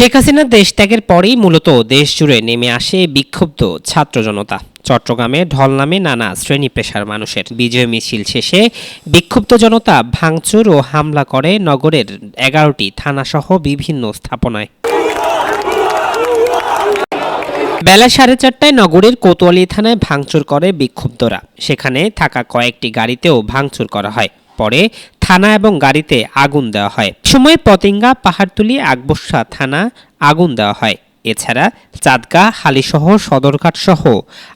শেখ হাসিনা দেশ ত্যাগের পরেই মূলত দেশ জুড়ে নেমে আসে বিক্ষুব্ধ ছাত্র জনতা। চট্টগ্রামে ঢল নামে নানা শ্রেণি পেশার মানুষের বিজয় মিছিল শেষে বিক্ষুব্ধ জনতা ভাঙচুর ও হামলা করে নগরের এগারোটি থানাসহ বিভিন্ন স্থাপনায়। বেলা সাড়ে চারটায় নগরের কোতোয়ালি থানায় ভাঙচুর করে বিক্ষুব্ধরা। সেখানে থাকা কয়েকটি গাড়িতেও ভাঙচুর করা হয়। পরে থানা এবং গাড়িতে আগুন দেওয়া হয়। সময় পতেঙ্গা, পাহাড়তুলি আকবর্ষা থানা আগুন দেওয়া হয়। এছাড়া চাঁদগা হালিসহ সদরঘাট সহ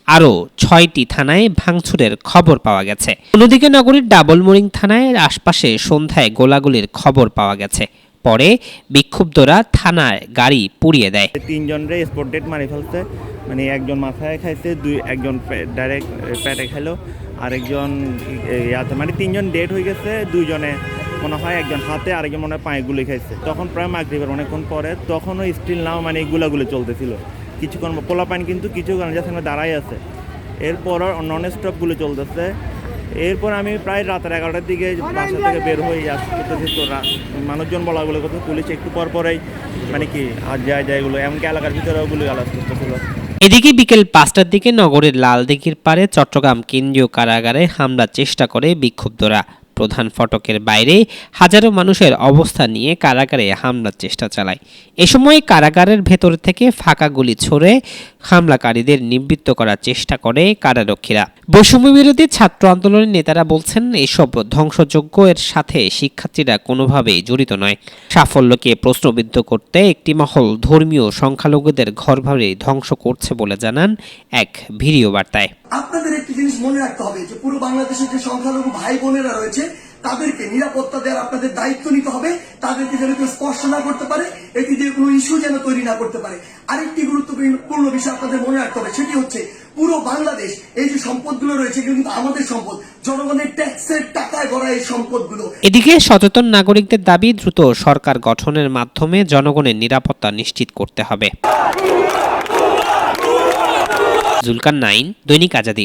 আরও ছয়টি থানায় ভাঙচুরের খবর পাওয়া গেছে। অন্যদিকে নগরীর ডাবলমোরিং থানায় আশপাশে সন্ধ্যায় গোলাগুলির খবর পাওয়া গেছে। পরে বিক্ষুব্ধরা থানায় গাড়ি পুড়িয়ে দেয়। তিনজনরে স্পট ডেট মারি ফেলছে। মানে একজন মাথায় খাইছে, দুই একজন ডাইরেক্ট পেটে খাইলো, আরেকজন ইয়াতে মানে তিনজন ডেট হয়ে গেছে, দুইজনে মনে হয় একজন হাতে, আরেকজন মনে হয় পায়ে গুলি খাইছে। তখন প্রায় মাগরিবের অনেকক্ষণ পরে, তখনও স্টিল নাও মানে গুলাগুলি চলতেছিল। কিছুক্ষণ পোলা পানি কিন্তু কিছু কারণ যাচ্ছে দাঁড়াই আছে। এরপর নন স্টপ গুলি চলতেছে। এরপর আমি প্রায় রাতের এগারোটার দিকে বাসা থেকে বের হয়ে আসতেছি তো মানুষজন বলা বলে কথা পুলিশ একটু পর পরেই মানে কি, আর যায় যায় এগুলো, এমনকি এলাকার ভিতরে গুলি আলাদা করতেছিল। এদিকে বিকেল পাঁচটার দিকে নগরের লালদিঘির পারে চট্টগ্রাম কেন্দ্রীয় কারাগারে হামলার চেষ্টা করে বিক্ষুব্ধরা। প্রধান ফটকের বাইরে হাজারো মানুষের অবস্থা নিয়ে কারাগারে হামলার চেষ্টা চালায়। এ সময় কারাগারের ভেতর থেকে ফাঁকা গুলি ছড়ে হামলাকারীদের নিবৃত্ত করার চেষ্টা করে কারারক্ষীরা। বৈষম্য বিরোধী ছাত্র আন্দোলনের নেতারা বলছেন, এসব ধ্বংসযজ্ঞ এর সাথে শিক্ষার্থীরা কোনোভাবেই জড়িত নয়। সাফল্যকে প্রশ্নবিদ্ধ করতে একটি মহল ধর্মীয় সংখ্যালঘুদের ঘর ঘরভাবে ধ্বংস করছে বলে জানান এক ভিডিও বার্তায়। আপনাদের একটি জিনিস মনে রাখতে হবে যে পুরো বাংলাদেশের যে সংখ্যালঘু ভাই বোনেরা রয়েছে তাদেরকে নিরাপত্তা দেওয়ার আপনাদের দায়িত্ব নিতে হবে। তাদেরকে যেন কেউ স্পর্শ না করতে পারে, এটি দিয়ে কোনো ইস্যু যেন তৈরি না করতে পারে। আরেকটি গুরুত্বপূর্ণ বিষয় আপনাদের মনে রাখতে হবে, সেটি হচ্ছে পুরো বাংলাদেশ, এই যে সম্পদগুলো রয়েছে কিন্তু আমাদের সম্পদ। জনগণের ট্যাক্সের টাকায় গড়া এই সম্পদগুলো। এদিকে সচেতন নাগরিকদের দাবি, দ্রুত সরকার গঠনের মাধ্যমে জনগণের নিরাপত্তা নিশ্চিত করতে হবে। জুলকার নাইন, দৈনিক আজাদি।